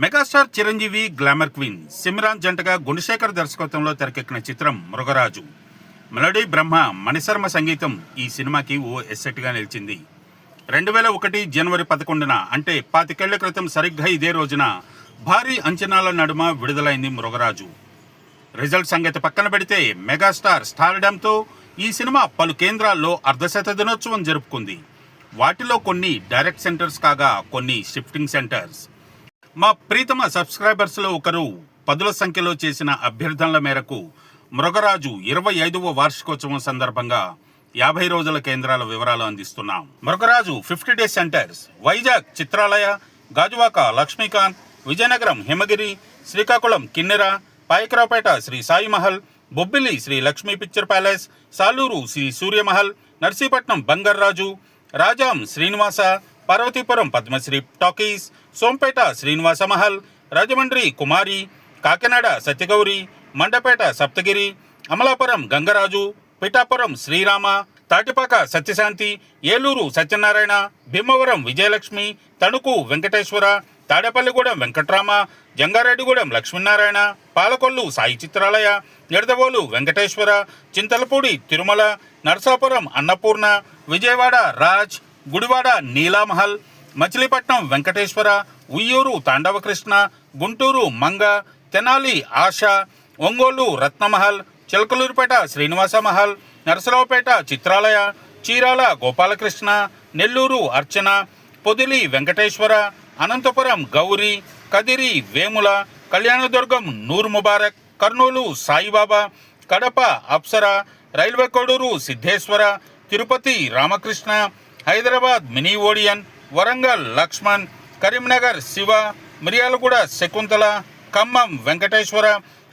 Megastar Chiranjeevi glamour queen Simran జంటగా గుణశేఖర్ దర్శకత్వంలో తెరకెక్కిన చిత్రం మృగరాజు. మెలడీ బ్రహ్మ మణిశర్మ సంగీతం ఈ సినిమాకి ఓ ఎస్సెట్గా నిలిచింది. రెండు వేల ఒకటి జనవరి పదకొండున అంటే పాతికేళ్ళ క్రితం సరిగ్గా ఇదే రోజున భారీ అంచనాల నడుమ విడుదలైంది మృగరాజు. రిజల్ట్ సంగతి పక్కన పెడితే మెగాస్టార్ స్టార్డమ్తో ఈ సినిమా పలు కేంద్రాల్లో అర్ధశత దినోత్సవం జరుపుకుంది. వాటిలో కొన్ని డైరెక్ట్ సెంటర్స్ కాగా కొన్ని షిఫ్టింగ్ సెంటర్స్. మా ప్రీతమ సబ్స్క్రైబర్స్లో ఒకరు పదుల సంఖ్యలో చేసిన అభ్యర్థనల మేరకు మృగరాజు ఇరవై ఐదవ వార్షికోత్సవం సందర్భంగా యాభై రోజుల కేంద్రాల వివరాలు అందిస్తున్నాం. Mrugaraju fifty days centres Vizag Chitralaya Gajuwaka Lakshmikanth Vizianagaram Himagiri Srikakulam Kinnera Payakaraopeta Sri Sai Mahal Bobbili Sri Lakshmi picture palace Saluru Sri Suryamahal Narsipatnam Bangarraju Rajam Srinivasa Parvathipuram Padmasri talkies Sompeta Srinivasa Mahal Rajahmundry Kumari Kakinada Satyagowri Mandapeta Saptagiri Amalapuram Gangaraju Pithapuram Srirama Tatipaka Satyashanti Eluru Satyanarayana Bhimavaram Vijayalakshmi Tanuku Venkateswara Tadepalligudem Venkatrama Jangareddygudem Lakshminarayana Palakollu Sai Chitralaya Nidadavolu Venkateswara Chintalapudi Tirumala Narasapuram Annapurna Vijayawada Raj Gudivada Neelamahal Machilipatnam Venkateswara Uyyuru Tandavakrishna Guntur Manga Tenali Asha Ongole Ratnamahal Chilakaluripet Srinivasa Mahal Narasaraopet Chitralaya Chirala Gopalakrishna Nellore Archana Podili Venkateswara Anantapur Gowri Kadiri Vemula Kalyandurg Noor Mubarak Kurnool Saibaba Kadapa Apsara railway Koduru Siddheswara Tirupati Ramakrishna Hyderabad mini Odeon Warangal Laxman Karimnagar Shiva Miryalaguda Shakuntala Khammam Venkateswara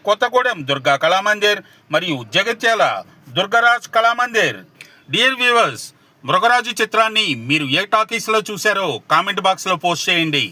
Kothagudem Durga Kalamandir మరియు Jagtial Durgaraj Kalamandir. Dear viewers Mrugaraju చిత్రాన్ని మీరు ఏ టాకీస్లో చూశారో comment బాక్స్లో post చేయండి.